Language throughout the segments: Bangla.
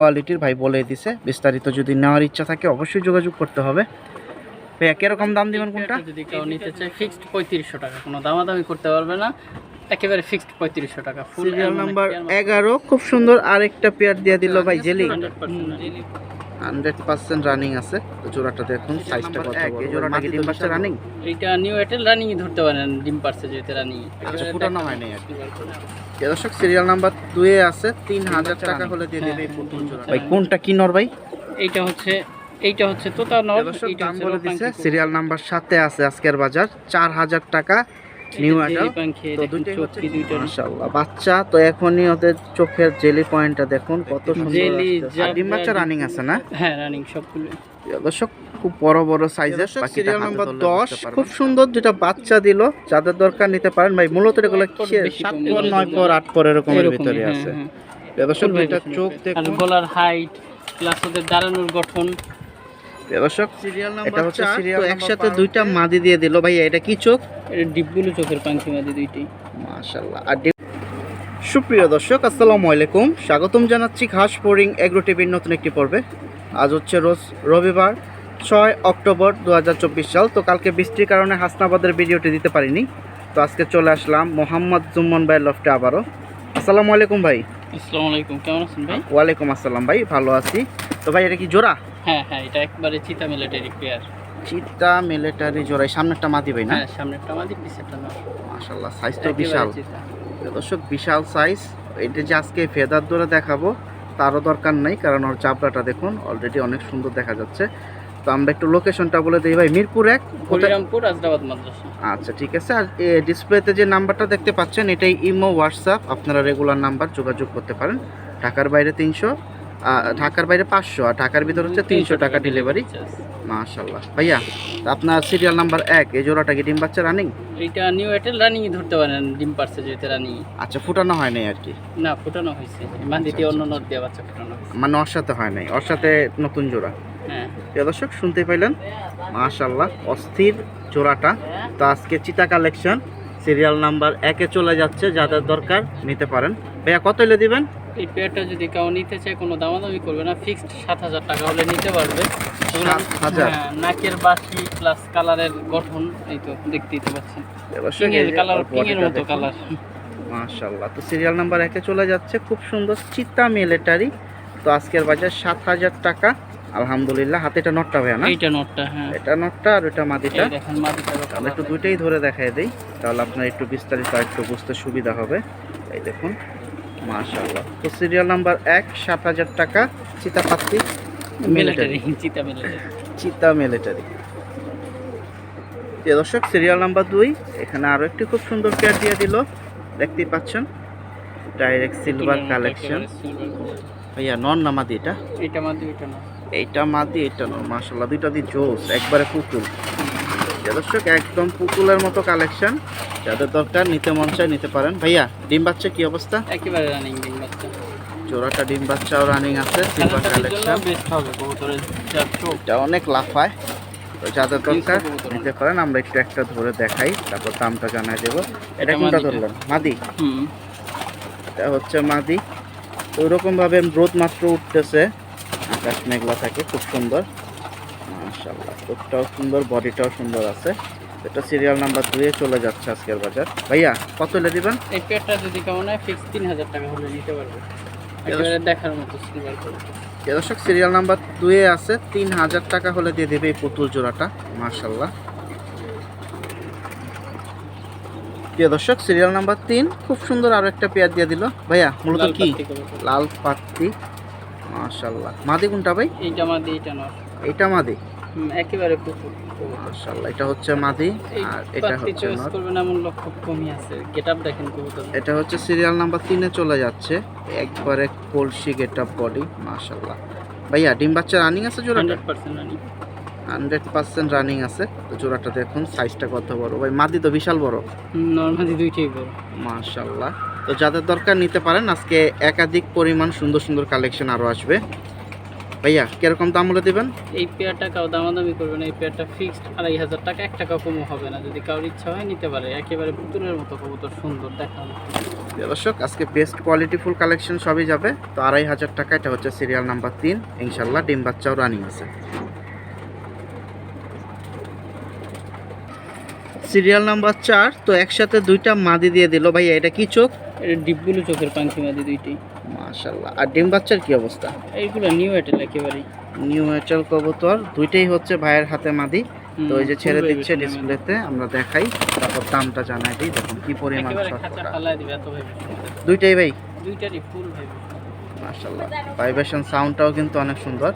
কোয়ালিটির ভাই বলে দিছে। বিস্তারিত যদি নেওয়ার ইচ্ছা থাকে অবশ্যই যোগাযোগ করতে হবে। ভাইয়া কীরকম দাম দিবেন কোনটা? যদি কেউ নিতে চায় ফিক্সড পঁয়ত্রিশশো টাকা। কোনো দামাদামি করতে পারবে না। একেবারে ফিক্সড পঁয়ত্রিশশো টাকা। ফুল নাম্বার এগারো খুব সুন্দর আরেকটা পেয়ার দিয়ে দিল ভাই জেলি হান্ড্রেড পার্সেন্ট রানিং আছে। তো জোড়াটা দেখুন সাইজটা কত বড়। জোড়াটা কি ডিম বাচ্চা রানিং? এইটা নিউ এয়ারটেল রানিংই ধরতে পারেন ডিম পারছে যেতে রানিং আচ্ছা, ফুটানো হয়নি আর কি। দর্শক সিরিয়াল নাম্বার দুয়ে আছে তিন হাজার টাকা হলে দিয়ে দেবে এই জোড়া ভাই কোনটা কি নর ভাই? এইটা হচ্ছে এইটা হচ্ছে তোতা নর এইটা দাম হচ্ছে বলে দিছে সিরিয়াল নাম্বার সাথে আছে আজকের বাজার চার হাজার টাকা। নিউ মাশাআল্লাহ। বাচ্চা তো এখনই ওদের চোখের জেলি পয়েন্টটা দেখুন কত সুন্দর ডিম বাচ্চা রানিং আছে না? হ্যাঁ রানিং সবগুলো। দর্শক খুব বড় বড় সাইজের সিরিয়াল নাম্বার দশ খুব সুন্দর দুটা বাচ্চা দিল যাদের দরকার নিতে পারেন। ভাই মূলত এগুলো সাত পর নয় পর আট পর এরকমের ভিতরে হ্যাঁ, আছে। হ্যাঁ। দর্শক দুইটা চোখ দেখুন। গলার হাইট প্লাস ওদের দাঁড়ানোর গঠন দর্শক সিরিয়াল নাম্বার হচ্ছে সিরিয়াল একসাথে দুইটা মাদি দিয়ে দিল। ভাই এটা কি চোখ? এটা ডিপগুলো চোখের পাঙ্খি মাদি দুইটি মাশাআল্লাহ। আর সুপ্রিয় দর্শক আসসালামু আলাইকুম। স্বাগতম জানাচ্ছি ঘাস বোরিং এগ্রো টিভির নতুন একটি পর্বে। আজ হচ্ছে রোজ রবিবার ছয় অক্টোবর দু হাজার চব্বিশ সাল। তো কালকে বৃষ্টির কারণে হাসনাবাদের ভিডিওটি দিতে পারিনি। তো আজকে চলে আসলাম মোহাম্মদ জুম্মন ভাই লফটে আবারও। আসসালামু আলাইকুম ভাই। আসসালামু আলাইকুম। কেমন আছেন ভাই? ওয়ালাইকুম আসসালাম ভাই ভালো আছি। তো ভাই এটা কি জোড়া? হ্যাঁ হ্যাঁ এটা একবারে চিতা মিলিটারি পেয়ার চিতা মিলিটারি জোড়াই সামনেরটা মাদি ভাই না? হ্যাঁ সামনেরটা মাদি পিছেরটা না। মাশাআল্লাহ সাইজ তো বিশাল। দর্শক বিশাল সাইজ এটা যে আজকে ফেদার ধরে দেখাবো তারও দরকার নাই কারণ ওর চাপড়াটা দেখুন অলরেডি অনেক সুন্দর দেখা যাচ্ছে। তো আমরা একটু লোকেশনটা বলে দিই ভাই মিরপুর এক হরিরামপুর আজরাবাদ মাদ্রাসা। আচ্ছা ঠিক আছে। আর ডিসপ্লেতে যে নাম্বারটা দেখতে পাচ্ছেন এটাই ইমো হোয়াটসঅ্যাপ আপনারা রেগুলার নাম্বার যোগাযোগ করতে পারেন। ঢাকার বাইরে তিনশো ঢাকার বাইরে পাঁচশো আর ঢাকার ভিতর হচ্ছে তিনশো টাকা ডেলিভারি মাশাল্লাহ। ভাইয়া আপনার সিরিয়াল নাম্বার এক এই জোড়াটা কি ডিম বাচ্চা রানিং এইটা নিউ এয়ারটেল রানিংই ধরতে পারেন ডিম পারছে যেতে রানিং আচ্ছা ফুটানো হয় নাই আর কি? না ফুটানো হয়েছে। মাদিটি অন্য নদ দিয়ে বাচ্চা ফুটানো মানে ওর সাথে হয় নাই ওর সাথে নতুন জোড়া। হ্যাঁ। প্রিয় দর্শক শুনতে পাইলেন? মাশাল্লাহ অস্থির জোড়াটা। তো আজকে চিতা কালেকশন সিরিয়াল নাম্বার একে চলে যাচ্ছে যাদের দরকার নিতে পারেন। ভাইয়া কত এলে দিবেন? এই পেয়ারটা যদি কেউ নিতে চায় কোনো দামাদামি করবে না ফিক্সড সাত হাজার টাকা হলে নিতে পারবে। ওগুলো- 7,000? হ্যাঁ, নাকের বাসি প্লাস কালারের গঠন এই তো দেখতেই তো পাচ্ছেন। কালার পিঙের মতো। কালার মাশাল্লাহ তো সিরিয়াল নাম্বার একে চলে যাচ্ছে খুব সুন্দর চিতা মিলিটারি তো আজকের বাজার সাত হাজার টাকা। আলহামদুলিল্লাহ হাতে এটা নটটা ভাইয়া না? এটা নটটা হ্যাঁ। এটা নটটা আর এটা মাদিটা। দেখেন মাটিটা আমরা একটু দুইটাই ধরে দেখাই দিই তাহলে আপনার একটু বিস্তারিত একটু বুঝতে সুবিধা হবে। এই দেখুন মাশাল্লাহ তো সিরিয়াল নাম্বার এক সাত হাজার টাকা চিতাপাত্তি মিলিটারি মিলিটারি চিতা মিলিটারি চিতা মিলিটারি যে দর্শক সিরিয়াল নাম্বার দুই এখানে আরও একটি খুব সুন্দর পেয়ার দিয়ে দিল। দেখতেই পাচ্ছেন ডাইরেক্ট সিলভার কালেকশন ভাইয়া নন না মাদি এটা এইটা মাদি ওইটা না এইটা মাদি এটা নন মাশাল্লাহ দুইটা দিয়ে জোস একবারে পুতুল। দর্শক একদম পুতুলের মতো কালেকশন। যাদের দরকার নিতে মন চায় নিতে পারেন। ভাইয়া ডিম বাচ্চা কি অবস্থা? একেবারে রানিং ডিম বাচ্চা। জোড়াটা ডিম বাচ্চাও রানিং আছে সিলভার কালেকশন এটা অনেক লাফায়। তো যাদের দরকার নিতে পারেন। আমরা একটু একটা ধরে দেখাই তারপর দামটা জানাই দেবো। এটা কোনটা। ধরলেন মাদি? হুম। এটা হচ্ছে মাদি। তো ওইরকম ভাবে রোদ মাত্র উঠতেছে। আকাশ মেঘলা থাকে খুব সুন্দর। মাশাল্লাহ চোখটাও সুন্দর বডিটাও সুন্দর আছে। এটা সিরিয়াল নাম্বার দুয়ে চলে যাচ্ছে আজকের বাজার। ভাইয়া কত এলে দিবেন? এই পেয়ারটা যদি কেমন হয় ফিক্স তিন হাজার টাকা হলে নিতে পারবে। দেখার মতো সিলভার দর্শক সিরিয়াল নাম্বার দুয়ে আছে তিন হাজার টাকা হলে দিয়ে দেবে এই পুতুল জোড়াটা। মার্শাল্লাহ প্রিয় দর্শক সিরিয়াল নাম্বার তিন খুব সুন্দর আরও একটা পেয়ার দিয়ে দিল। ভাইয়া মূলত লাল কি? লাল পাত্তি মার্শাল্লাহ মাদি কোনটা ভাই? এইটা মাদি এইটা নয় এইটা মাদি? হুম, একেবারে পুতুল মার্শাল্লাহ এটা হচ্ছে মাদি আর এটা হচ্ছে নর। করবেন এমন লোক খুব কমই আছে। গেট আপ দেখেন কবুতর। এটা হচ্ছে সিরিয়াল নাম্বার তিনে চলে যাচ্ছে। একবারে কলসি গেট আপ বডি মার্শাল্লাহ ভাইয়া ডিম বাচ্চা রানিং আছে জোড়াটা? হান্ড্রেড পার্সেন্ট রানি হান্ড্রেড পার্সেন্ট রানিং আছে। তো জোড়াটা দেখুন সাইজটা কত বড়? ভাই মাদি তো বিশাল বড়। নর্মালি দুইটাই বড়। মাশাল্লাহ তো যাদের দরকার নিতে পারেন আজকে একাধিক পরিমাণ সুন্দর সুন্দর কালেকশন আরও আসবে। ভাইয়া কীরকম দাম বলে দেবেন? এই পেয়ারটা কাউ দামাদামি করবে না এই পেয়ারটা ফিক্সড আড়াই হাজার টাকা এক টাকা কমও হবে না। যদি কারোর ইচ্ছা হয় নিতে পারে। একেবারে পুতুলের মতো কবুতর সুন্দর দেখা দর্শক আজকে বেস্ট কোয়ালিটি ফুল কালেকশন সবই যাবে। তো আড়াই হাজার টাকা এটা হচ্ছে সিরিয়াল নাম্বার তিন। ইনশাল্লাহ ডিম বাচ্চাও রানিং আছে। সিরিয়াল নাম্বার চার তো একসাথে দুইটা মাদি দিয়ে দিল। ভাইয়া এটা কি চোখ? এটা ডিপগুলো চোখের পাঙ্কি মাদি দুইটি মাশাল্লাহ আর ডিম বাচ্চার কি অবস্থা? এইগুলো নিউ এটেল একেবারেই। নিউ এচেল কবুতর দুইটাই হচ্ছে ভাইয়ের হাতে মাদি। তো ওই যে ছেড়ে দিচ্ছে female। ডিসপ্লেতে আমরা দেখাই তারপর দামটা জানাই দিই দেখুন কি পরিমাণ দুইটাই ভাই? দুইটারই ফুল ভেবে মাশাল্লাহ ভাইব্রেশন সাউন্ডটাও কিন্তু অনেক সুন্দর।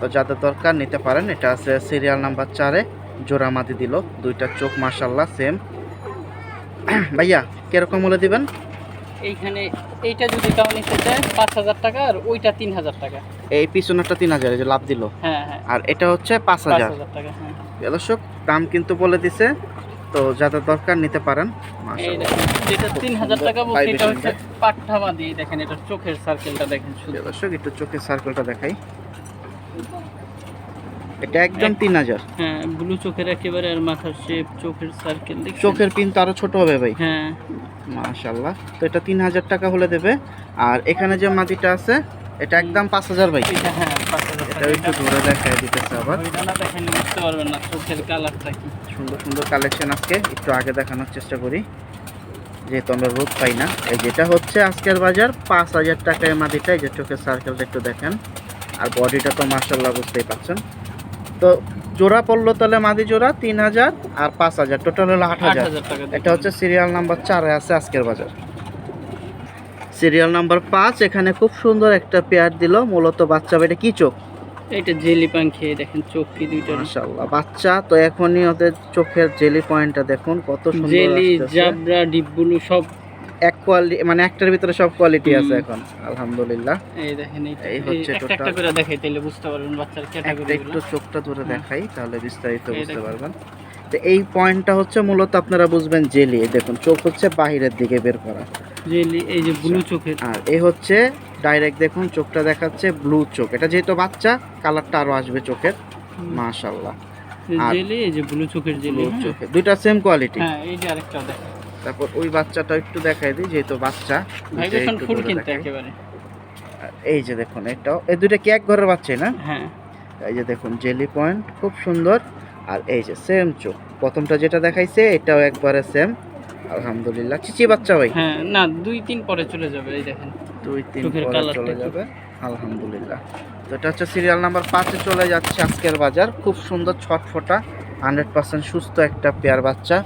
তো যাদের দরকার নিতে পারেন এটা আছে সিরিয়াল নাম্বার চারে জোড়া মাদি দিল দুইটা চোখ মাশাল্লাহ সেম ভাইয়া কীরকম হলে দিবেন? এইখানে এইটা যদি কাউ নিতে চায় পাঁচ হাজার টাকা আর ওইটা তিন হাজার টাকা। এই পিছনেরটা তিন হাজার যে লাভ দিল। হ্যাঁ হ্যাঁ। আর এটা হচ্ছে পাঁচ হাজার। টাকা হ্যাঁ। দর্শক দাম কিন্তু বলে দিছে তো যাদের দরকার নিতে পারেন। যেটা তিন হাজার টাকা বলছে এটা হচ্ছে পাট্টা মাদি দেখেন এটা চোখের সার্কেলটা দেখেন দর্শক একটু চোখের সার্কেলটা দেখাই। এটা একদম তিন হাজার। হ্যাঁ ব্লু চোখের একেবারে আর মাথার শেপ চোখের সার্কেল চোখের পিন তো আরও ছোট হবে ভাই। হ্যাঁ। মাশাল্লাহ তো এটা তিন হাজার টাকা হলে দেবে। আর এখানে যে মাটিটা আছে এটা একদম পাঁচ হাজার ভাই। এটা হ্যাঁ একটু ধরে দেখায় দিতেছে আবার। বুঝতে পারবেন না চোখের কালারটা কি। সুন্দর সুন্দর কালেকশন আজকে। একটু আগে দেখানোর চেষ্টা করি। যেহেতু আমরা রোদ পাই না। এই যেটা হচ্ছে আজকের বাজার পাঁচ হাজার টাকায় মাটিটা। এই যে চোখের সার্কেলটা একটু দেখেন। আর বডিটা তো মার্শাল্লাহ বুঝতেই পারছেন। তো জোড়া পড়ল তাহলে মাদি জোড়া তিন হাজার আর পাঁচ হাজার। টোটাল হলো আট হাজার। এটা হচ্ছে সিরিয়াল নাম্বার চারে আছে আজকের বাজার। সিরিয়াল নাম্বার পাঁচ এখানে খুব সুন্দর একটা পেয়ার দিল মূলত বাচ্চা এটা কি চোখ? এটা জেলি পান খেয়ে দেখেন চোখ কি দুইটা মাশাআল্লাহ বাচ্চা। তো এখনই ওদের চোখের জেলি পয়েন্টটা দেখুন কত সুন্দর জেলি। জাবরা ডিপগুলো সব এক কোয়ালিটি মানে একটার ভিতরে সব কোয়ালিটি আছে এখন আলহামদুলিল্লাহ। এই দেখেন এই হচ্ছে একটা একটা করে দেখাই তাহলে বুঝতে পারবেন বাচ্চার ক্যাটাগরি একটু চোখটা ধরে দেখাই তাহলে বিস্তারিত বুঝতে পারবেন। তো এই পয়েন্টটা হচ্ছে মূলত আপনারা বুঝবেন জেলি দেখুন চোখ হচ্ছে বাহিরের দিকে বের করা। জেলি এই যে ব্লু চোখের। আর এই হচ্ছে ডাইরেক্ট দেখুন চোখটা দেখাচ্ছে ব্লু চোখ। এটা যেহেতু বাচ্চা কালারটা আরও আসবে চোখের মাশাল্লাহ জেলি এই যে ব্লু চোখের জেলি ব্লু চোখে দুইটা সেম কোয়ালিটি হ্যাঁ এই যে আরেকটা দেখেন। তারপর ওই বাচ্চাটা একটু দেখাই দিই যেহেতু বাচ্চা। এই যে দেখুন এটাও এই দুইটা কি এক ঘরের বাচ্চাই না? হ্যাঁ। এই যে দেখুন জেলি পয়েন্ট খুব সুন্দর। আর এই যে সেম চোখ। প্রথমটা যেটা দেখাইছে এটাও একবারে সেম। আলহামদুলিল্লাহ। চিচি বাচ্চা ভাই? হ্যাঁ না দুই তিন পরে চলে যাবে এই দেখেন। দুই তিন পরে চলে যাবে। আলহামদুলিল্লাহ। তো এটা হচ্ছে সিরিয়াল নাম্বার পাঁচে চলে যাচ্ছে আজকের বাজার। খুব সুন্দর ছটফটা। হান্ড্রেড পার্সেন্ট সুস্থ একটা পেয়ার বাচ্চা।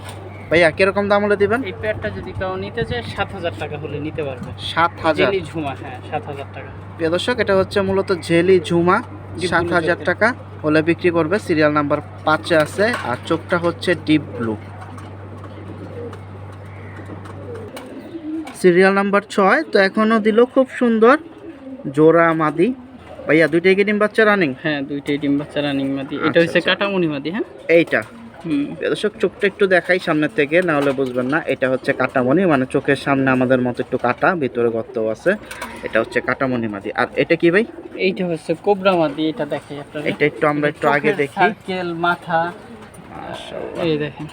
ভাইয়া কীরকম দাম হলে দিবেন? এই প্যাডটা যদি কেউ নিতে চায় সাত হাজার টাকা হলে নিতে পারবে। সাত হাজার? জেলি ঝুমা হ্যাঁ সাত হাজার টাকা। প্রিয় দর্শক এটা হচ্ছে মূলত জেলি ঝুমা সাত হাজার। টাকা হলে বিক্রি করবে। সিরিয়াল নাম্বার পাঁচে আছে আর চোখটা হচ্ছে ডিপ ব্লু। সিরিয়াল নাম্বার ছয় তো এখনও দিল খুব সুন্দর জোড়া মাদি। ভাইয়া দুইটাই কি ডিম বাচ্চা রানিং হ্যাঁ দুইটাই ডিম বাচ্চা রানিং মাদি। এটা আচ্ছা, হচ্ছে আচ্ছা। কাটামুনি মাদি হ্যাঁ? এইটা। দর্শক চোখটা একটু দেখাই সামনের থেকে না হলে বুঝবেন না। এটা হচ্ছে কাটামণি মানে চোখের সামনে আমাদের মতো একটু কাটা ভিতরে গর্ত আছে। এটা হচ্ছে কাটামণি মাদি। আর এটা কি ভাই? এইটা হচ্ছে কোবরা মাদি এটা দেখে আপনারা। এটা একটু আমরা একটু আগে দেখি। সার্কেল মাথা। এই দেখেন।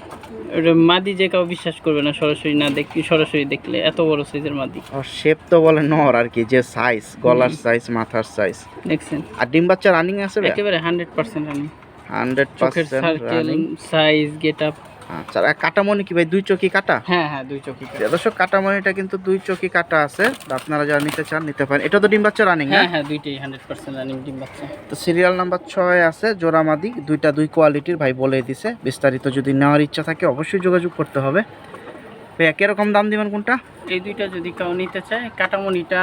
মাদি যে কেউ বিশ্বাস করবে না সরাসরি না দেখি সরাসরি দেখলে এত বড় সাইজের মাদি। ওর শেপ তো বলে নর আর কি যে সাইজ গলার সাইজ মাথার সাইজ দেখছেন? আর ডিম বাচ্চা রানিং আছে একেবারে hundred percent running hundred percent running size get up আচ্ছা আর কাটামণি কি ভাই? দুই চকি কাটা? হ্যাঁ হ্যাঁ দুই চকি কাটা। দর্শক কাটামনিটা কিন্তু দুই চকি কাটা আছে। আপনারা যারা নিতে চান নিতে পারেন। এটা তো ডিম বাচ্চা রানিং হ্যাঁ হ্যাঁ দুইটাই হান্ড্রেড পার্সেন্ট রানিং ডিম বাচ্চা। তো সিরিয়াল নাম্বার ছয় আছে জোড়ামাদি দুইটা দুই কোয়ালিটির ভাই বলে দিছে। বিস্তারিত যদি নেওয়ার ইচ্ছা থাকে অবশ্যই যোগাযোগ করতে হবে। ভাইয়া কীরকম দাম দিবেন কোনটা? এই দুইটা যদি কেউ নিতে চায় কাটামনিটা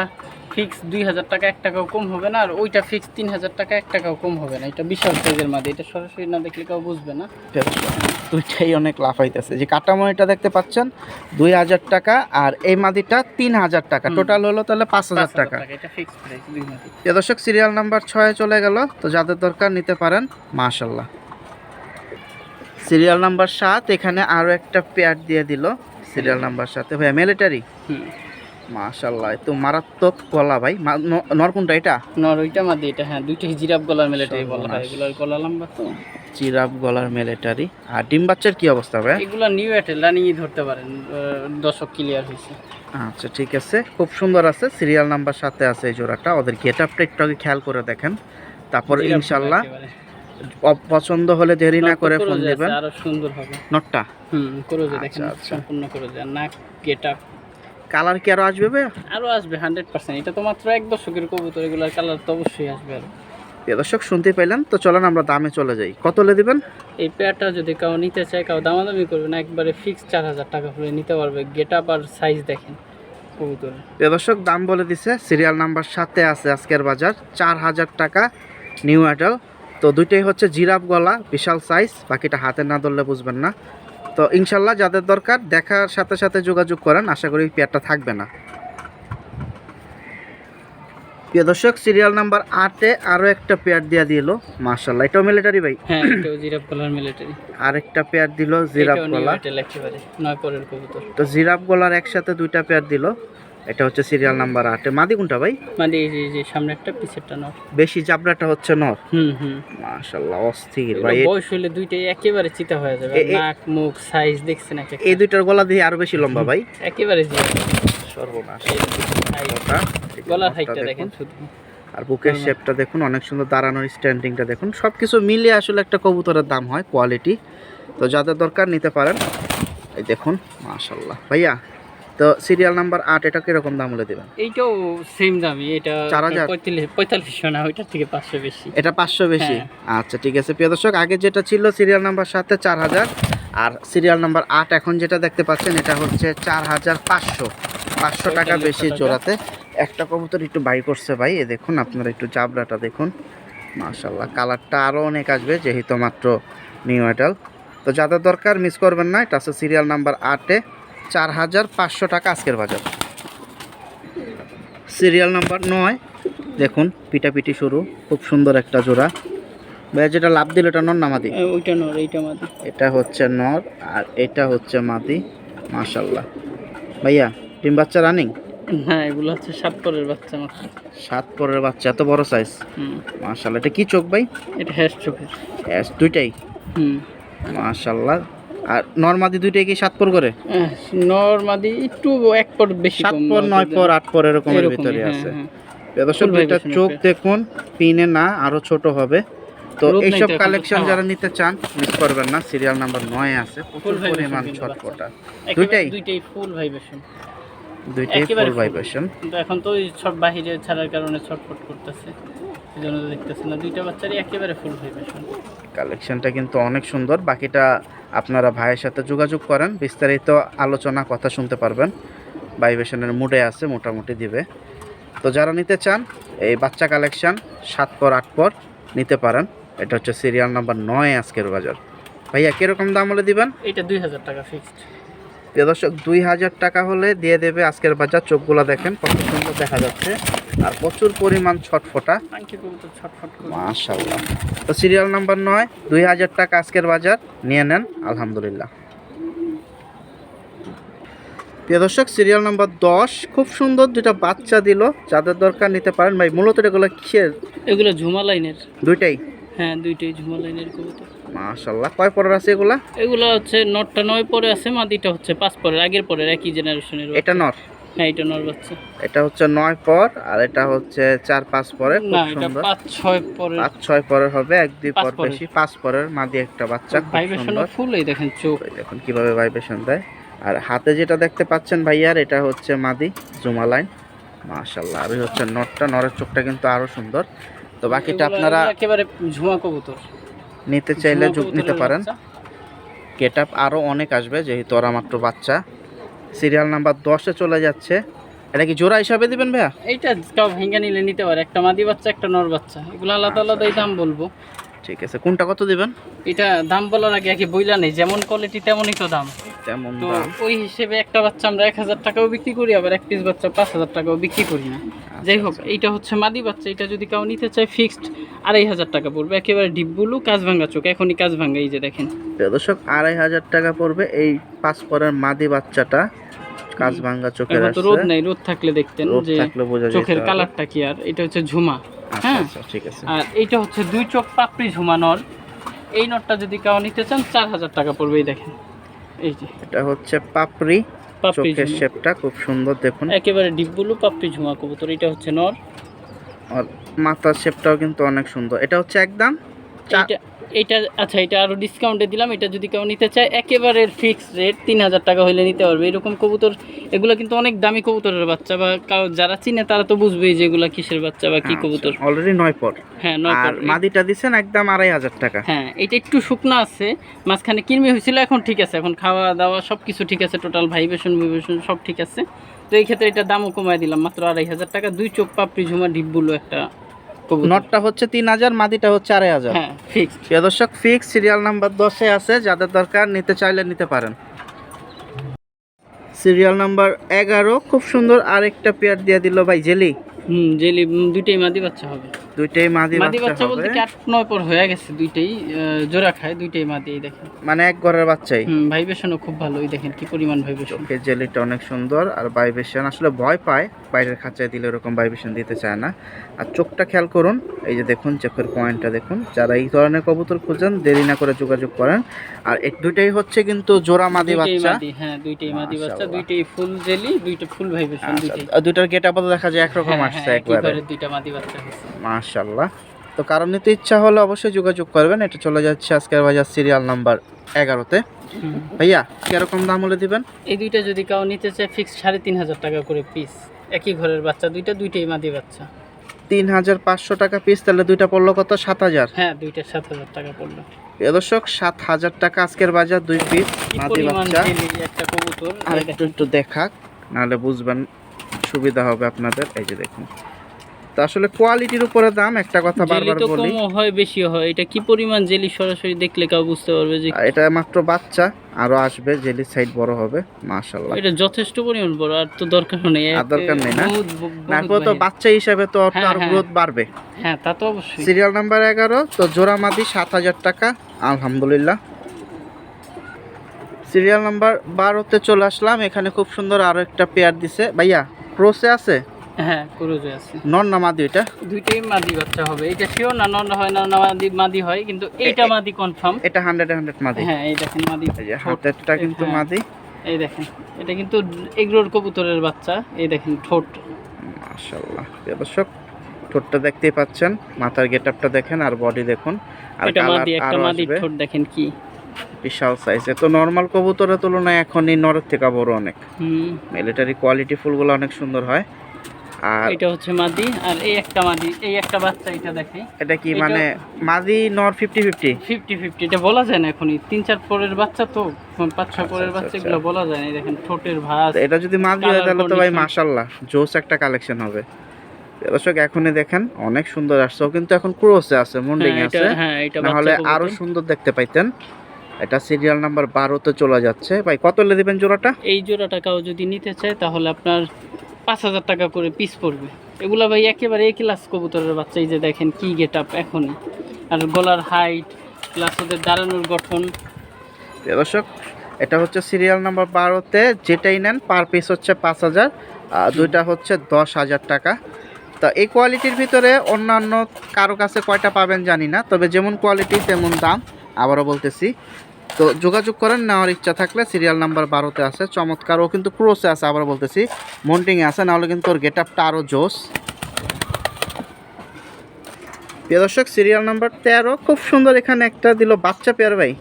ফিক্স দুই হাজার টাকা এক টাকাও কম হবে না আর ওইটা ফিক্স তিন হাজার টাকা এক টাকাও কম হবে না। এটা বিশাল সাইজের মাদি এটা সরাসরি না দেখলে কেউ বুঝবে না। দুইটাই অনেক লাভ হইতেছে যে কাটামণিটা দেখতে পাচ্ছেন দুই হাজার টাকা আর এই মাদিটা তিন হাজার টাকা। টোটাল হলো তাহলে পাঁচ হাজার টাকা। এটা দর্শক সিরিয়াল নাম্বার ছয়ে চলে গেল। তো যাদের দরকার নিতে পারেন মাশাল্লাহ সিরিয়াল নাম্বার সাত এখানে আরও একটা পেয়ার দিয়ে দিল। সিরিয়াল নাম্বার সাথে। ভাইয়া মিলিটারি মাশাল্লাহ তো মারাত্মক গলা ভাই। নর কোনটা এটা? নর ওইটা মাদি এটা হ্যাঁ দুইটা জিরাফ গলার মিলিটারি বলা হয়। এগুলোর গলা লম্বা তো। জিরাফ গলার মিলিটারি আর ডিম বাচ্চার কি অবস্থা ভাই এগুলো নিউ এয়ারটেল রানিংই ধরতে পারেন দশক ক্লিয়ার হয়েছে। আচ্ছা ঠিক আছে। খুব সুন্দর আছে সিরিয়াল নাম্বার সাথে আছে এই জোড়াটা। ওদের গেট আপটা একটু আগে খেয়াল করে দেখেন। তারপর ইনশাল্লাহ পছন্দ হলে দেরি না করে ফোন দেবেন। আরও সুন্দর হবে। নটটা? হুম করে যে দেখেন আচ্ছা, আচ্ছা। সম্পূর্ণ করে যে নাক গেট কালার কি আরও আসবে ভাই আরও আসবে হান্ড্রেড পার্সেন্ট। এটা তো মাত্র এক দশকের কবুতর এগুলোর কালার তো অবশ্যই আসবে আরও। প্রিয় দর্শক শুনতে পেলেন তো চলেন আমরা দামে চলে যাই। কত হলে দিবেন? এই পেয়ারটা যদি কেউ নিতে চায় কেউ দামাদামি করবে না একবারে ফিক্স চার হাজার টাকা হলে নিতে পারবে। গেট আপ আর সাইজ দেখেন কবুতরের। প্রিয় দর্শক দাম বলে দিছে। সিরিয়াল নাম্বার সাথে আছে আজকের বাজার। চার হাজার টাকা নিউ অ্যাডাল তো দুইটাই হচ্ছে জিরাফ গলা বিশাল সাইজ বাকিটা হাতে না ধরলে বুঝবেন না। তো ইনশাল্লাহ যাদের দরকার দেখার সাথে সাথে যোগাযোগ করেন আশা করি পেয়ারটা থাকবে না। প্রিয় দর্শক সিরিয়াল নাম্বার আটে আরও একটা পেয়ার দিয়া দিল। মার্শাল্লাহ এটাও মিলিটারি ভাই? হ্যাঁ এটাও জিরাফ কালার মিলিটারি আরেকটা পেয়ার দিল জিরাফ গলা। নয় পরের কবুতর। তো জিরাফ গলার একসাথে দুইটা পেয়ার দিল। এটা হচ্ছে সিরিয়াল নাম্বার আটে। মাদি কোনটা ভাই? মানে এই যে এই যে সামনে একটা পিছেরটা নয় বেশি জাবরাটা হচ্ছে নর? হুম হুম। মাশাল্লাহ অস্থির ভাই। বয়স হলে দুইটাই একেবারে চিতা হয়ে যাবে। নাক মুখ সাইজ দেখছেন এক একটা। এই দুইটার গলা দিয়ে আরও বেশি লম্বা ভাই। একেবারে জিরাফ সর্বনাশ। গলার হাইটটা দেখেন শুধু। আর বুকের শেপটা দেখুন অনেক সুন্দর দাঁড়ানোর স্ট্যান্ডিংটা দেখুন। সব কিছু মিলিয়ে আসলে একটা কবুতরের দাম হয় কোয়ালিটি তো যাদের দরকার নিতে পারেন এই দেখুন মাশাল্লাহ ভাইয়া তো সিরিয়াল নাম্বার আট এটা কীরকম দাম বলে দেবেন? এইটাও সেম দামি এটা চার হাজার? পঁয়তাল্লিশ পঁয়তাল্লিশশো না ওইটার থেকে পাঁচশো বেশি। এটা পাঁচশো বেশি? হ্যাঁ। আচ্ছা ঠিক আছে। প্রিয় দর্শক আগে যেটা ছিল সিরিয়াল নাম্বার সাথে চার হাজার আর সিরিয়াল নাম্বার আট এখন যেটা দেখতে পাচ্ছেন এটা হচ্ছে চার হাজার পাঁচশো। পাঁচশো টাকা বেশি জোড়াতে। একটা কবুতর একটু বাই করছে ভাই এ দেখুন আপনারা একটু জাবরাটা দেখুন। মাশাল্লাহ কালারটা আরও অনেক আসবে যেহেতু মাত্র নিউ আইডাল তো যাদের দরকার মিস করবেন না এটা আছে সিরিয়াল নাম্বার আটে। চার হাজার পাঁচশো টাকা আজকের বাজার। সিরিয়াল নাম্বার নয়। দেখুন পিটাপিটি শুরু। খুব সুন্দর একটা জোড়া। ভাইয়া যেটা লাভ দিল এটা নর নামাদি এ, ওইটা নর এইটা মাদি। এটা হচ্ছে নর আর এটা হচ্ছে মাদি। মাশাল্লাহ ভাইয়া ডিম বাচ্চা রানিং? হ্যাঁ এগুলো হচ্ছে সাত পরের বাচ্চা মাত্র। সাত পরের বাচ্চা এত বড় সাইজ হুম। মাশাল্লাহ এটা কি চোখ ভাই? এটা হ্যাশ চোখের। এস দুইটাই? হুম। মাশাল্লাহ আর নরমাদি দুইটাই কি সাত পর করে? আহ, একটু এক পর বেশি সাত পর নয় পর আট পর এরকমের ভিতরে হ্যাঁ, আছে। হ্যাঁ। দর্শক চোখ দেখুন পিনে না আরও ছোট হবে। তো এইসব কালেকশন যারা নিতে চান মিস করবেন না। সিরিয়াল নাম্বার নয় আছে প্রচুর পরিমাণ একেবারে দুইটাই? দুইটাই ফুল ভাইব্রেশন দুইটাই ফুল। ভাইব্রেশন এখন তো সব বাহিরে ছাড়ার কারণে ছটফট করতেছে। এই জন্য তো না। দুইটা বাচ্চারই একেবারে ফুল কালেকশনটা কিন্তু অনেক সুন্দর। বাকিটা আপনারা ভাইয়ের সাথে যোগাযোগ করেন। বিস্তারিত আলোচনা কথা শুনতে পারবেন। ভাইবেশনের মুডে আছে মোটামুটি দিবে। তো যারা নিতে চান এই বাচ্চা কালেকশন সাত পর আট পর নিতে পারেন। এটা হচ্ছে সিরিয়াল নাম্বার নয় আজকের বাজার। ভাইয়া কীরকম দাম হলে দিবেন? এটা দুই হাজার টাকা ফিক্সড প্রিয় দর্শক দুই হাজার টাকা হলে দিয়ে দেবে আজকের বাজার। চোখগুলো দেখেন কত সুন্দর দেখা যাচ্ছে। আর প্রচুর পরিমাণ ছটফটা। মাশাল্লাহ তো সিরিয়াল নাম্বার নয় দুই হাজার টাকা আজকের বাজার। নিয়ে নেন আলহামদুলিল্লাহ। প্রিয় দর্শক সিরিয়াল নাম্বার দশ খুব সুন্দর দুইটা বাচ্চা দিল। যাদের দরকার নিতে পারেন। ভাই মূলত এগুলো কিসের? এগুলো ঝুমা লাইনের। দুইটাই? হ্যাঁ দুইটাই ঝুমা লাইনের কবুতর। মাশাল্লাহ কয় পরের আছে এগুলা? এগুলো হচ্ছে নটটা নয় পরে আছে মাদিটা হচ্ছে পাঁচ পরের আগের পরের একই জেনারেশনের এটা নর। হ্যাঁ এটা নর বাচ্চা। এটা হচ্ছে নয় পর আর এটা হচ্ছে চার পাঁচ পরে খুব সুন্দর। পাঁচ ছয় পরের। পাঁচ ছয় পরের হবে এক দুই পর বেশি পাঁচ পরের মাদি একটা বাচ্চা ভাইব্রেশন ফুল এই দেখেন চোখ। দেখুন কীভাবে ভাইব্রেশন দেয়। আর হাতে যেটা দেখতে পাচ্ছেন ভাইয়ার এটা হচ্ছে মাদি জুমা লাইন। মাশাল্লাহ আর হচ্ছে নটটা নরের চোখটা কিন্তু আরও সুন্দর। তো বাকিটা আপনারা একেবারে ঝুমা কবুতর। নিতে চাইলে নিতে পারেন। গেট আপ আরও অনেক আসবে যেহেতু ওরা মাত্র বাচ্চা। সিরিয়াল নাম্বার দশে চলে যাচ্ছে। এটা কি জোড়া হিসাবে দিবেন ভাইয়া? এইটা কাউ ভেঙে নিলে নিতে পারে। একটা মাদি বাচ্চা একটা নর বাচ্চা। এগুলো আলাদা আলাদাই দাম বলব। ঠিক আছে কোনটা কত দিবেন? এটা দাম বলার আগে একে বইলা নেই। যেমন কোয়ালিটি তেমনই তো দাম। তেমন তো দাম। ওই হিসেবে একটা বাচ্চা আমরা এক হাজার টাকাও বিক্রি করি আবার এক পিস বাচ্চা পাঁচ হাজার টাকাও বিক্রি করি না। যাই হোক এইটা হচ্ছে মাদি বাচ্চা। এটা যদি কেউ নিতে চায় ফিক্সড আড়াই হাজার টাকা পড়বে। একেবারে ডিপগুলো কাজ ভাঙ্গা চোখ। এখনই কাজ ভাঙ্গা এই যে দেখেন। দর্শক আড়াই হাজার টাকা পড়বে এই পাঁচ পরের মাদি বাচ্চাটা। কাজ ভাঙ্গা চোখের আসছে। রোদ নাই রোদ থাকলে দেখতেন যে চোখের কালারটা কি আর? এটা হচ্ছে ঝুমা আচ্ছা হ্যাঁ? আচ্ছা ঠিক আছে। আর এইটা হচ্ছে দুই চোখ পাপড়ি ঝুমা নর এই নটটা যদি কেউ নিতে চান চার হাজার টাকা পড়বে এই দেখেন। এই যে। এটা হচ্ছে পাপড়ি পাপড়ি চোখের শেপটা খুব সুন্দর দেখুন। একেবারে ডিপগুলো পাপড়ি ঝুমা কবুতর এটা হচ্ছে নর আর মাথার শেপটাও কিন্তু অনেক সুন্দর। এটা হচ্ছে একদম এটা আচ্ছা এটা আরও ডিসকাউন্টে দিলাম। এটা যদি কেউ নিতে চায় একেবারে ফিক্সড রেট তিন হাজার টাকা হইলে নিতে পারবে। এরকম কবুতর এগুলো কিন্তু অনেক দামি কবুতরের বাচ্চা বা কাউ যারা চিনে তারা তো বুঝবেই যে এগুলা কিসের বাচ্চা বা কি কবুতর। অলরেডি নয় পর। হ্যাঁ নয় পর। মাদিটা দিছেন একদম আড়াই হাজার টাকা। হ্যাঁ এটা একটু শুকনো আছে। মাঝখানে কিরমি হয়েছিল এখন ঠিক আছে। এখন খাওয়া দাওয়া সব কিছু ঠিক আছে টোটাল ভাইবেশন ভাইবেশন সব ঠিক আছে। তো এই ক্ষেত্রে এটা দামও কমায় দিলাম মাত্র আড়াই হাজার টাকা। দুই চোখ পাপড়ি ঝুমা ডিপগুলো একটা নটটা হচ্ছে তিন হাজার মাদিটা হচ্ছে আড়াই হাজার। হ্যাঁ ফিক্সড প্রিয় দর্শক ফিক্স সিরিয়াল নাম্বার দশে আছে যাদের দরকার নিতে চাইলে নিতে পারেন। সিরিয়াল নাম্বার এগারো খুব সুন্দর আরেকটা পেয়ার দিয়ে দিল ভাই জেলি। হুম জেলি দুইটাই মাদি বাচ্চা হবে। দুইটাই মাদি মাদি বাচ্চা বলতে কি আট নয় পর হয়ে গেছে দুইটাই জোড়া খায় দুইটাই মাদি এই দেখেন। মানে এক ঘরের বাচ্চাই? হুম ভাইবেশনও খুব ভালো এই দেখেন কি পরিমাণ ভাইবেশন চোখের জেলিটা অনেক সুন্দর আর ভাইব্রেশন আসলে ভয় পায় বাইরের খাঁচায় দিলে এরকম ভাইব্রেশন দিতে চায় না। আর চোখটা খেয়াল করুন এই যে দেখুন চোখের পয়েন্টটা দেখুন যারা এই ধরনের কবুতর খুঁজেন দেরি না করে যোগাযোগ করেন। আর এই দুইটাই হচ্ছে কিন্তু জোড়া মাদি বাচ্চা। হ্যাঁ দুইটাই মাদি বাচ্চা দুইটাই ফুল জেলি দুইটা ফুল ভাইবেশন আচ্ছা, দুইটাই। আর দুইটার গেট আপাতত দেখা যায় একরকম হ্যাঁ, হ্যাঁ, একবারে দুইটা মাদি বাচ্চা হয়েছে। তো কারণ নিতে ইচ্ছা হলে অবশ্যই যোগাযোগ করবেন। এটা চলে যাচ্ছে আজকের বাজার সিরিয়াল নাম্বার এগারোতে। ভাইয়া কীরকম দাম হলে দিবেন? এই দুইটা যদি কেউ নিতে চায় ফিক্স সাড়ে তিন হাজার টাকা করে পিস একই ঘরের বাচ্চা দুইটা দুইটাই মাদি বাচ্চা। তিন হাজার পাঁচশো টাকা পিস তাহলে দুইটা পড়ল কত? সাত হাজার। হ্যাঁ দুইটা সাত হাজার টাকা পড়ল। প্রিয় দর্শক সাত হাজার টাকা আজকের বাজার দুই পিস মাদি বাচ্চা। একটা কবুতর আর একটু একটু দেখাক নাহলে বুঝবেন সুবিধা হবে আপনাদের এই যে দেখুন। তো আসলে কোয়ালিটির উপরে দাম একটা কথা বারবার তো বলি। কমও হয় বেশিও হয়। এটা কি পরিমাণ জেলি সরাসরি দেখলে কেউ বুঝতে পারবে যে এটা মাত্র বাচ্চা আরও আসবে জেলি সাইড বড় হবে মাশাল্লাহ এটা যথেষ্ট পরিমাণ বড় আর তো দরকার নেই। আর দরকার নেই না? বহুত তো বাচ্চা হিসাবে তো অর্থ হ্যাঁ, আরও হ্যাঁ। গ্রোথ বাড়বে। হ্যাঁ তা তো অবশ্যই। সিরিয়াল নাম্বার এগারো তো জোড়া মাদি সাত হাজার টাকা আলহামদুলিল্লাহ। সিরিয়াল নাম্বার বারোতে চলে আসলাম এখানে খুব সুন্দর আরও একটা পেয়ার দিছে। ভাইয়া ক্রোসে আছে? হ্যাঁ কুরুজে আছে। নন না মাদি ওইটা? দুইটাই মাদি বাচ্চা হবে। এটা শিওর না নন হয় না না মাদি মাদি হয় কিন্তু এইটা মাদি কনফার্ম এটা হান্ড্রেড হান্ড্রেড মাদি। হ্যাঁ এই দেখেন মাদি। এই যে ঠোঁট। হাতেরটা কিন্তু মাদি। এই দেখেন এটা কিন্তু এগরোর কবুতরের বাচ্চা। এই দেখেন ঠোঁট। মাশাল্লাহ দর্শক ঠোঁটটা দেখতেই পাচ্ছেন। মাথার গেটআপটা দেখেন আর বডি দেখুন। আর কালার দেখেন কি। বিশাল সাইজ তো নর্মাল কবুতরের তুলনায় এখন এই নরের থেকে বড় অনেক। মিলিটারি কোয়ালিটি ফুলগুলো অনেক সুন্দর হয়। আর এটা হচ্ছে মাদি আর এই একটা মাদি এই একটা বাচ্চা এটা দেখে। এটা কি মানে মাদি নর ফিফটি ফিফটি ফিফটি ফিফটি এটা বলা যায় না এখনই। তিন চার পরের বাচ্চা তো পাঁচ ছয় পরের আচ্ছা, বাচ্চা আচ্ছা। এগুলো বলা যায় না। দেখেন ঠোঁটের ভাঁজ এটা যদি মাদি হয় তাহলে তো ভাই। মাশাল্লাহ জোস একটা কালেকশন হবে। দর্শক এখনই দেখেন অনেক সুন্দর আসছে। কিন্তু এখন ক্রোসে আছে মুন্ডিং হ্যাঁ আছে। হ্যাঁ এটা না হলে আরও সুন্দর দেখতে পাইতেন। এটা সিরিয়াল নাম্বার বারোতে চলে যাচ্ছে। ভাই কত হলে দিবেন জোড়াটা? এই জোড়া টাকাও যদি নিতে চায় তাহলে আপনার পাঁচ হাজার টাকা করে পিস পড়বে। এগুলা ভাই একেবারে এক ক্লাস কবুতরের বাচ্চা এই যে দেখেন কি গেট আপ এখনই। আর গলার হাইট প্লাস ওদের দাঁড়ানোর গঠন। দর্শক এটা হচ্ছে সিরিয়াল নাম্বার বারোতে যেটাই নেন পার পিস হচ্ছে পাঁচ হাজার আর দুইটা হচ্ছে দশ হাজার টাকা। তো এই কোয়ালিটির ভিতরে অন্যান্য কারও কাছে কয়টা পাবেন জানি না তবে যেমন কোয়ালিটি তেমন দাম। আবারও বলতেছি। তো যোগাযোগ করেন নেওয়ার ইচ্ছা থাকলে সিরিয়াল নাম্বার বারোতে আছে চমৎকার। ও কিন্তু ক্রোসে আছে আবার বলতেছি। মন্টিংয়ে আছে নাহলে কিন্তু ওর গেট আপটা আরও জোস। প্রিয় দর্শক সিরিয়াল নাম্বার তেরো খুব সুন্দর এখানে একটা দিল বাচ্চা পেয়ার ভাই।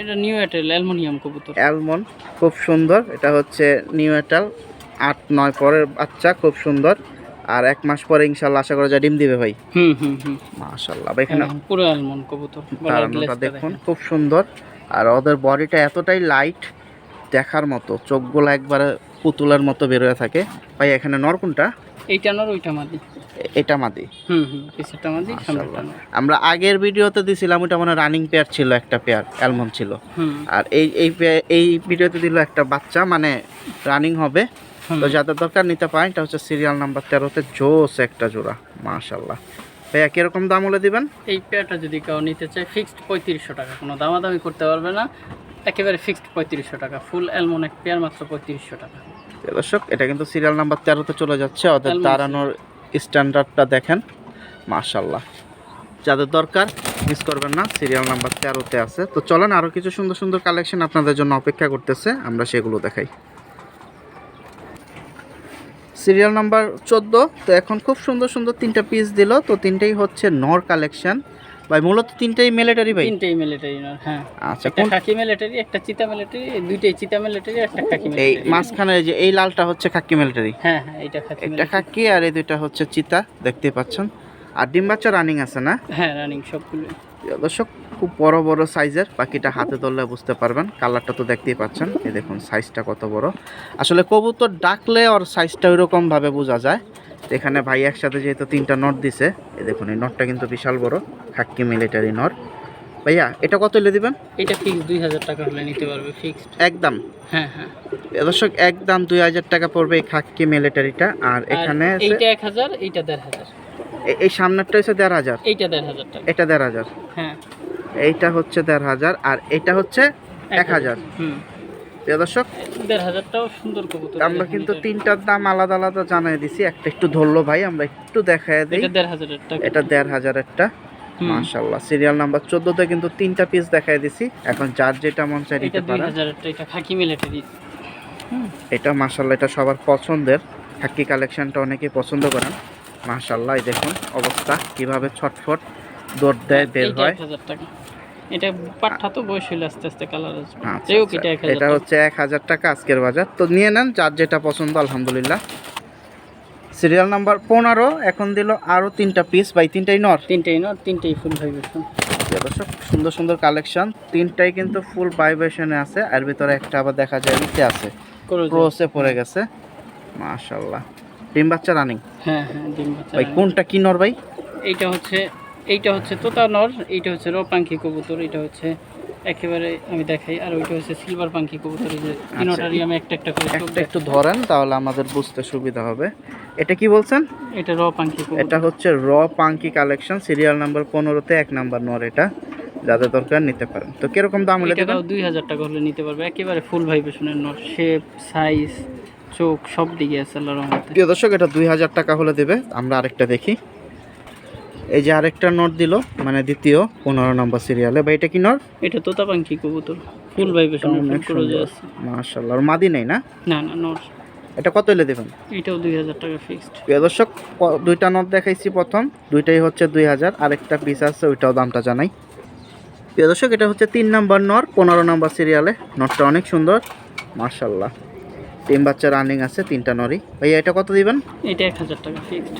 এটা নিউ এয়ারটেল অ্যালমোনিয়াম কবুতর। অ্যালমন খুব সুন্দর। এটা হচ্ছে নিউ এয়ারটেল আট নয় পরের বাচ্চা খুব সুন্দর। আর এক মাস পরে ইনশাল্লাহ আশা করা যায় ডিম দিবে ভাই। হুম হুম হুম। মাশাল্লাহ। ভাই এখানে পুরো অ্যালমন কবুতর দাঁড়ানোটা দেখুন খুব সুন্দর। আর ওদের বডিটা এতটাই লাইট দেখার মতো চোখগুলো একবারে পুতুলের মতো বেরোয় থাকে। ভাই এখানে নর কোনটা? এইটা নর ওইটা মাদি। এটা মাদি। হুম হুম পিছেরটা মাদি। আমরা আগের ভিডিওতে দিছিলাম ওটা মানে রানিং পেয়ার ছিল একটা পেয়ার অ্যালমন ছিল। আর এই এই এই ভিডিওতে দিল একটা বাচ্চা মানে রানিং হবে। তো যাদের দরকার নিতে পারেন এটা হচ্ছে সিরিয়াল নাম্বার তেরোতে জোস একটা জোড়া মাশাল্লাহ ভাইয়া কীরকম দাম হলে দিবেন? এই পেয়ারটা যদি কেউ নিতে চায় ফিক্সড পঁয়ত্রিশশো টাকা কোনো দামাদামি করতে পারবে না। একেবারে ফিক্সড পঁয়ত্রিশশো টাকা ফুল অ্যালমন এক পেয়ার মাত্র পঁয়ত্রিশশো টাকা। দর্শক এটা কিন্তু সিরিয়াল নাম্বার তেরোতে চলে যাচ্ছে ওদের দাঁড়ানোর স্ট্যান্ডার্ডটা দেখেন মাশাল্লাহ যাদের দরকার মিস করবেন না সিরিয়াল নাম্বার তেরোতে আছে। তো চলেন আরও কিছু সুন্দর সুন্দর কালেকশন আপনাদের জন্য অপেক্ষা করতেছে আমরা সেগুলো দেখাই। সিরিয়াল নাম্বার চোদ্দ। তো এখন খুব সুন্দর সুন্দর তিনটা পিস দিল। তো তিনটেই হচ্ছে নর কালেকশন ভাই মূলত তিনটেই মিলিটারি ভাই? তিনটেই মিলিটারি নর হ্যাঁ। আচ্ছা একটা খাকি মিলিটারি একটা চিতা মিলিটারি দুইটাই চিতা মিলিটারি একটা খাকি এই মাঝখানে যে এই লালটা হচ্ছে খাক্কি মিলিটারি হ্যাঁ হ্যাঁ এটা খাকি military। খাক্কি আর এই দুইটা হচ্ছে চিতা দেখতে পাচ্ছেন। আর ডিম বাচ্চা রানিং আছে না? হ্যাঁ রানিং সবগুলো দর্শক খুব বড় বড় সাইজের বাকিটা হাতে ধরলে বুঝতে পারবেন। কালারটা তো দেখতেই পাচ্ছেন। এই দেখুন সাইজটা কত বড়। আসলে কবুতর ডাকলে ওর সাইজটা ওইরকম ভাবে বোঝা যায়। এখানে ভাই একসাথে যেহেতু তিনটা নট দিছে এই দেখুন এই নটটা কিন্তু বিশাল বড় খাক্কি মিলিটারি নট ভাইয়া এটা কত এলে দিবেন? এটা ফিক্স দুই হাজার টাকা হলে নিতে পারবে ফিক্সড একদম। হ্যাঁ হ্যাঁ। দর্শক একদম দুই হাজার টাকা পড়বে এই খাক্কি মিলিটারিটা আর এখানে আছে- এইটা এক হাজার এইটা দেড় হাজার। এ- এই সামনেরটা হচ্ছে দেড় হাজার। এইটা দেড় হাজার টাকা। এটা দেড় হাজার। হ্যাঁ। এইটা হচ্ছে দেড় হাজার আর এটা হচ্ছে এক হাজার। হুম। প্রিয় দর্শক দেড় হাজারটাও সুন্দর কবুতর। আমরা কিন্তু তিনটার দাম আলাদা আলাদা জানাই দিছি। একটা একটু ধরলো ভাই আমরা একটু দেখায় দিই। এটা দেড় হাজারের টাকা এটা দেড় হাজারেরটা। হুম। মাশাল্লাহ সিরিয়াল নাম্বার চোদ্দতে কিন্তু তিনটা পিস দেখায় দিছি। এখন যার যেটা মন চাই এটা নিতে পারেন হাজারেরটা এটা খাকি মিলিটারি এটা মাশাল্লাহ এটা সবার পছন্দের। হাক্কি কালেকশনটা অনেকেই পছন্দ করেন। মাশাল্লাহ দেখুন অবস্থা কীভাবে ছটফট দৌড় দেয় বের হয়। এটা পাঠা তো বয়স হইলে আস্তে আস্তে কালার আসবে। আচ্ছা, হোক আচ্ছা। এটা। হচ্ছে এক হাজার টাকা আজকের বাজার। তো নিয়ে নেন যার যেটা পছন্দ আলহামদুলিল্লাহ। সিরিয়াল নাম্বার পনেরো এখন দিল আরও তিনটা পিস বাই তিনটাই নর? তিনটেই নট তিনটেই ফুল ভাইব্রেশন প্রিয় দর্শক সুন্দর সুন্দর কালেকশন তিনটাই কিন্তু ফুল ভাইব্রেশনে আছে আর ভিতরে একটা আবার দেখা যায় নিচে আছে। করে ক্রোসে পড়ে গেছে। মাশাল্লাহ ডিম বাচ্চা রানিং? হ্যাঁ হ্যাঁ ডিম বাচ্চা ভাই কোনটা কি নর ভাই? এইটা হচ্ছে এইটা হচ্ছে তোতা নর এইটা হচ্ছে র পাঙ্কি কবুতর এটা হচ্ছে একেবারে আমি দেখাই আর ওইটা হচ্ছে সিলভার পাঙ্কি কবুতর এই যে তিনোটারই আমি একটা একটা করে একটা একটু ধরেন তাহলে আমাদের বুঝতে সুবিধা হবে। এটা কি বলছেন? এটা র পাঙ্কি এটা হচ্ছে র পাঙ্কি কালেকশন সিরিয়াল নাম্বার পনেরোতে এক নাম্বার নর এটা যাদের দরকার নিতে পারেন। তো কীরকম দাম হলে দুই হাজার টাকা হলে নিতে পারবে একেবারে ফুল ভাইব্রেশনের নর শেপ সাইজ চোখ সব দিকে আছে আল্লাহর রহমতে। প্রিয় দর্শক এটা দুই হাজার টাকা হলে দেবে। আমরা আরেকটা দেখি। এই যে আরেকটা নোট দিল মানে দ্বিতীয় পনেরো নম্বর সিরিয়ালে বা এটা কি নর? এটা তোতা পাঙ্কি কবুতর। ফুল অনেক আছে আর মাদি নেই না? না না নর। এটা কত এলে দেবেন? এটাও দুই হাজার টাকা ফিক্সড প্রিয় দর্শক দুইটা নোট দেখাইছি প্রথম। দুইটাই হচ্ছে দুই হাজার। আরেকটা পিস আছে ওইটাও দামটা জানাই। প্রিয় দর্শক এটা হচ্ছে তিন নম্বর নর পনেরো নম্বর সিরিয়ালে নটটা অনেক সুন্দর। মার্শাল্লাহ তিন বাচ্চা রানিং আছে তিনটা নরই ভাইয়া এটা কত দিবেন? এটা এক হাজার টাকা ফিক্সড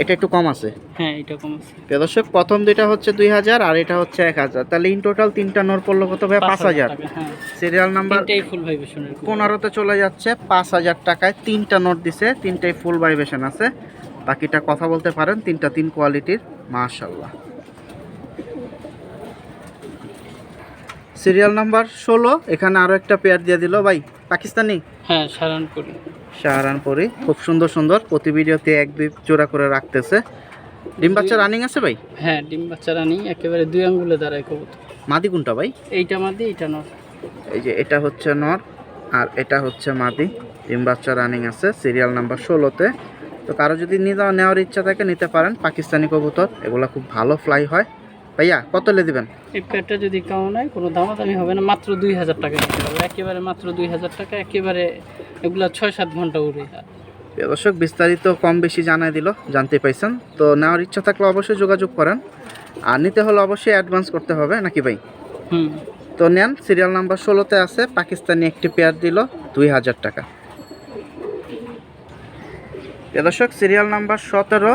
এটা একটু কম আছে? হ্যাঁ এটা কম আছে। প্রিয় দর্শক প্রথম দুইটা হচ্ছে দুই হাজার আর এটা হচ্ছে এক হাজার। তাহলে ইন টোটাল তিনটা নর পড়ল কত ভাই পাঁচ হাজার হ্যাঁ। সিরিয়াল নাম্বার তিনটেই ফুল ভাইব্রেশনের কবুতর। পনেরোতে চলে যাচ্ছে পাঁচ হাজার টাকায় তিনটা নোট দিছে তিনটাই ফুল ভাইব্রেশন আছে। বাকিটা কথা বলতে পারেন তিনটা তিন কোয়ালিটির মাশাল্লাহ। সিরিয়াল নাম্বার ষোলো। এখানে আরও একটা পেয়ার দিয়ে দিল। ভাই পাকিস্তানি? হ্যাঁ সারানপুরি শাহরানপুরি খুব সুন্দর সুন্দর। প্রতি ভিডিওতে এক দুই জোড়া করে রাখতেছে। ডিম বাচ্চা রানিং আছে ভাই? হ্যাঁ ডিম বাচ্চারা নেই একেবারে দুই আঙ্গুলে দাঁড়ায় কবুতর। মাদি কোনটা ভাই? এইটা মাদি এইটা নর। এই যে এটা হচ্ছে নর আর এটা হচ্ছে মাদি। ডিম বাচ্চা রানিং আছে সিরিয়াল নাম্বার ষোলোতে। তো কারও যদি নেওয়ার ইচ্ছা থাকে নিতে পারেন। পাকিস্তানি কবুতর। এগুলো খুব ভালো ফ্লাই হয়। ভাইয়া কত লে দিবেন? এই প্যাডটা যদি কামো নেয় কোনো দামাদামি হবে না মাত্র দুই হাজার টাকা দিতে হবে একেবারে মাত্র দুই হাজার টাকা একেবারে এগুলা ছয় সাত ঘণ্টা উড়ে দর্শক বিস্তারিত কম বেশি জানাই দিল জানতে পাইছেন। তো নেওয়ার ইচ্ছা থাকলে অবশ্যই যোগাযোগ করেন। আর নিতে হলে অবশ্যই অ্যাডভান্স করতে হবে নাকি ভাই? হুম। তো নেন সিরিয়াল নাম্বার ষোলোতে আছে পাকিস্তানি একটি পেয়ার দিল দুই হাজার টাকা। দর্শক সিরিয়াল নাম্বার সতেরো।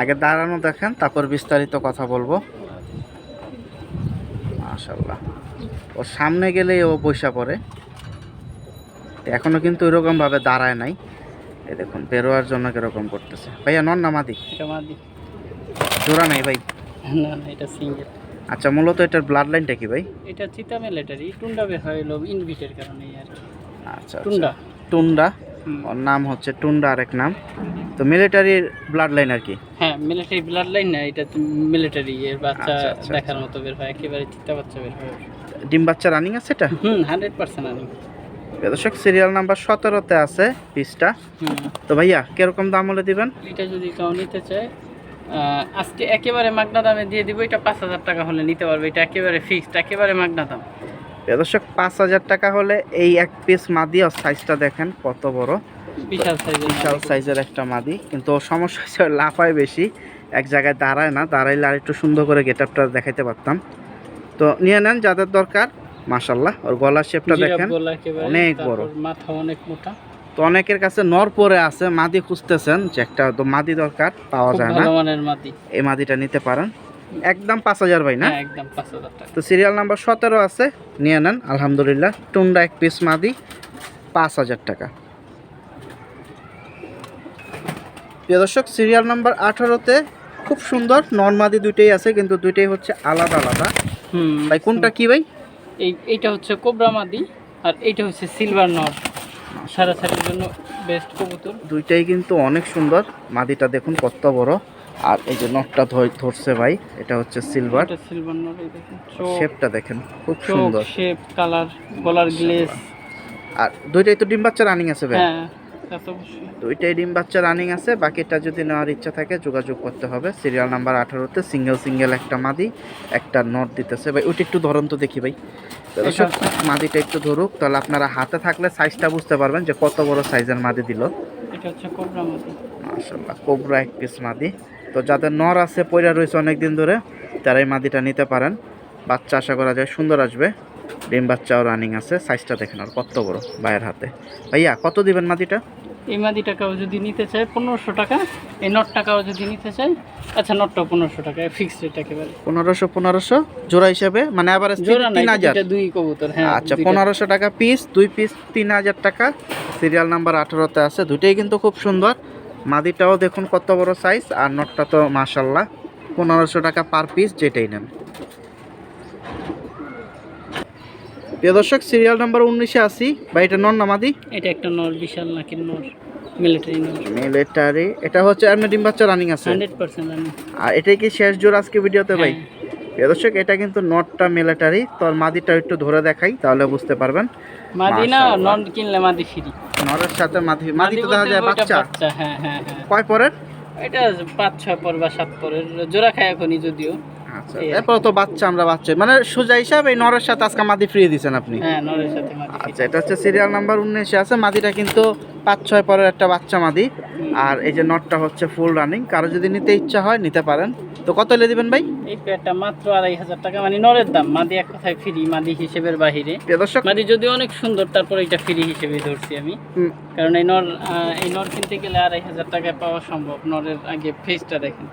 আগে দাঁড়ানো দেখেন তারপর বিস্তারিত কথা বলব। মাশাল্লাহ ওর সামনে গেলেই ও পয়সা পড়ে। এখনও কিন্তু ওইরকম ভাবে দাঁড়ায় নাই। এই দেখুন বেরোয়ার জন্য কীরকম করতেছে। ভাইয়া নন না মাদি? মাদি। জোড়া নাই ভাই? না না এটা সিঙ্গেল। আচ্ছা মূলত এটার ব্লাড লাইনটা কি ভাই? এটা চিতা মিলিটারি টুন্ডা বের হয় এলো ইনভিটের কারণে আর আচ্ছা টুন্ডা আচ্ছা। টুন্ডা। হুম। ওর নাম হচ্ছে টুন্ডা আরেক নাম। তো মিলিটারির ব্লাড লাইন আর কি? হ্যাঁ মিলিটারি ব্লাড লাইন না এটা মিলিটারি এর বাচ্চা আচ্ছা, আচ্ছা, দেখার মতো বের হয় একেবারে চিতা বাচ্চা বের হয়। ডিম বাচ্চা রানিং আছে এটা? হুম হান্ড্রেড পার্সেন্ট প্রিয় দর্শক সিরিয়াল নাম্বার সতেরোতে আছে পিসটা। তো ভাইয়া কীরকম দাম হলে দিবেন? এটা যদি কেউ নিতে চায় আজকে একেবারে মাগনা দামে দিয়ে দিব এটা পাঁচ হাজার টাকা হলে নিতে পারবে এটা একেবারে ফিক্সড একেবারে মাগনা দাম দর্শক পাঁচ হাজার টাকা হলে এই এক পিস মাদি আর সাইজটা দেখেন কত বড়। বিশাল সাইজের একটা মাদি কিন্তু সমস্যা হচ্ছে লাফায় বেশি এক জায়গায় দাঁড়ায় না দাঁড়াইলে আর একটু সুন্দর করে গেট আপটা দেখাইতে পারতাম। তো নিয়ে নেন যাদের দরকার মাশাল্লাহ ওর গলার শেপটা দেখেন অনেক বড়। মাথা অনেক মোটা। তো অনেকের কাছে নর পরে আছে মাদি খুঁজতেছেন যে একটা মাদি দরকার পাওয়া যায় না। এই মাদিটা নিতে পারেন। একদম পাঁচ হাজার ভাই না? হ্যাঁ একদম পাঁচ হাজার তো সিরিয়াল নাম্বার সতেরো আছে নিয়ে নেন আলহামদুলিল্লাহ। টুন্ডা এক পিস মাদি পাঁচ হাজার টাকা। প্রিয় দর্শক সিরিয়াল নাম্বার আঠারোতে খুব সুন্দর নর্মাদি দুইটাই আছে কিন্তু দুইটাই হচ্ছে আলাদা আলাদা। হুম ভাই কোনটা কি ভাই? এই এইটা হচ্ছে কোবরা মাদি আর এইটা হচ্ছে সিলভার নট সারাসারির জন্য বেস্ট কবুতর। দুইটাই কিন্তু অনেক সুন্দর। মাদিটা দেখুন কত বড়। আর এই যে নটটা ধর- ধরছে ভাই এটা হচ্ছে সিলভার সিলভার নট শেপটা দেখেন। খুব সুন্দর। শেপ কালার গলার গ্লেস আর দুইটাই তো ডিম বাচ্চা রানিং আছে ভাই? হ্যাঁ দুইটাই ডিম বাচ্চা রানিং আছে বাকিটা যদি নেওয়ার ইচ্ছা থাকে যোগাযোগ করতে হবে। সিরিয়াল নাম্বার আঠারোতে সিঙ্গেল সিঙ্গেল একটা মাদি একটা নট দিতেছে। ভাই ওইটা একটু ধরুন তো দেখি ভাই। মাদিটা একটু ধরুক তাহলে আপনারা হাতে থাকলে সাইজটা বুঝতে পারবেন যে কত বড় সাইজের মাদি দিল। এটা হচ্ছে কোবরা মাদি। মাশাল্লাহ কোবরা এক পিস মাদি। তো যাদের নর আছে পয়রা রয়েছে অনেক দিন ধরে তারা এই মাদিটা নিতে পারেন। বাচ্চা আশা করা যায় সুন্দর আসবে। ডিম বাচ্চাও রানিং আছে সাইজটা দেখেন আর কত বড় ভাইয়ের হাতে। ভাইয়া কত দিবেন মাদিটা? এই মাদি টাকাও যদি নিতে চায় পনেরোশো টাকা এই নট টাকাও যদি নিতে চায় আচ্ছা নটটাও পনেরোশো টাকা ফিক্সড রেট একেবারে। পনেরোশো পনেরোশো? জোড়া হিসাবে? মানে আবার জোড়া তিন হাজার? দুই কবুতর হ্যাঁ আচ্ছা পনেরোশো টাকা পিস দুই পিস তিন হাজার টাকা। সিরিয়াল নাম্বার আঠারোতে আছে দুটোই কিন্তু খুব সুন্দর। মাদিটাও দেখুন কত বড় সাইজ আর নটটা তো মাশাল্লাহ পনেরোশো টাকা পার পিস যেটাই নেন। প্রিয় দর্শক সিরিয়াল নাম্বার উনিশে আসি বা এটা নন নামাদি এটা একটা নর বিশাল নাকির নর মিলিটারি নর। মিলিটারি এটা হচ্ছে এমনি ডিম বাচ্চা রানিং আছে। আর এটাই কি শেষ জোর আজকে ভিডিওতে ভাই? হ্যাঁ। প্রিয় দর্শক এটা কিন্তু নটটা মিলিটারি তোর মাদিটা একটু ধরে দেখাই তাহলে বুঝতে পারবেন। মাদি না। নন কিনলে মাদি ফ্রি। নরের সাথে মাদি মাদি তো দেখা যায় বাচ্চা। বাচ্চা হ্যাঁ হ্যাঁ হ্যাঁ। কয় পরের? এটা পাঁচ ছয় পর বা সাত পরের। জোড়া খায় এখনই যদিও। আচ্ছা। এরপর তো বাচ্চা আমরা বাচ্চা। মানে সোজা হিসাব এই নরের সাথে আজকে মাদি ফ্রি দিয়েছেন আপনি? হ্যাঁ নরের সাথে আচ্ছা এটা হচ্ছে সিরিয়াল নাম্বার উনিশে আছে। মাদিটা কিন্তু পাঁচ ছয় পরের একটা বাচ্চা মাদি। আর এই যে নটটা হচ্ছে ফুল রানিং কারও যদি নিতে ইচ্ছা হয় নিতে পারেন। তো কত এলে দিবেন ভাই? এই পেয়ারটা মাত্র আড়াই হাজার টাকা। মানে নরের দাম। মাদি এক কথায় ফ্রি মাদি হিসেবের বাহিরে। দর্শক মাদি যদি অনেক সুন্দর তারপর এটা ফ্রি হিসেবে ধরছি আমি। কারণ এই নর এই নর কিনতে গেলে আড়াই হাজার টাকায় পাওয়া সম্ভব। নরের আগে ফেসটা দেখেন।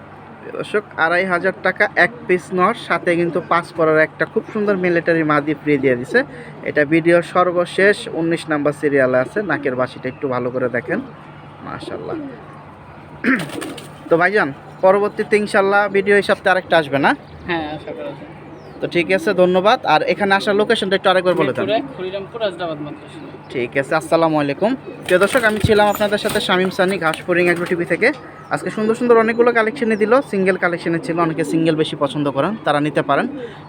দর্শক আড়াই হাজার টাকা এক পিস নর সাথে কিন্তু পাস করার একটা খুব সুন্দর মিলিটারি মাদি ফ্রি দিয়ে দিছে। এটা ভিডিওর সর্বশেষ উনিশ নাম্বার সিরিয়ালে আছে নাকের বাসিটা একটু ভালো করে দেখেন মাশাল্লাহ তো ভাইজান পরবর্তীতে ইনশাল্লাহ ভিডিও এই সপ্তাহে আরেকটা আসবে না? হ্যাঁ তো ঠিক আছে ধন্যবাদ। আর এখানে আসার লোকেশনটা একটু আরেকবার বলে দেন। ঠিক আছে, আসসালামু আলাইকুম। প্রিয় দর্শক, আমি ছিলাম আপনাদের সাথে শামিম সানি ঘাসপুরিং এগ্রো টিভি থেকে। আজকে সুন্দর সুন্দর অনেকগুলো কালেকশনে দিল। সিঙ্গেল কালেকশনে ছিল, অনেকে সিঙ্গেল বেশি পছন্দ করেন, তারা নিতে পারেন।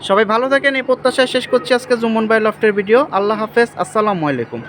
সবাই ভালো থাকেন, এই প্রত্যাশায় শেষ করছি আজকে জুমন বাই লফটের ভিডিও আল্লাহ হাফেজ, আসসালামু আলাইকুম।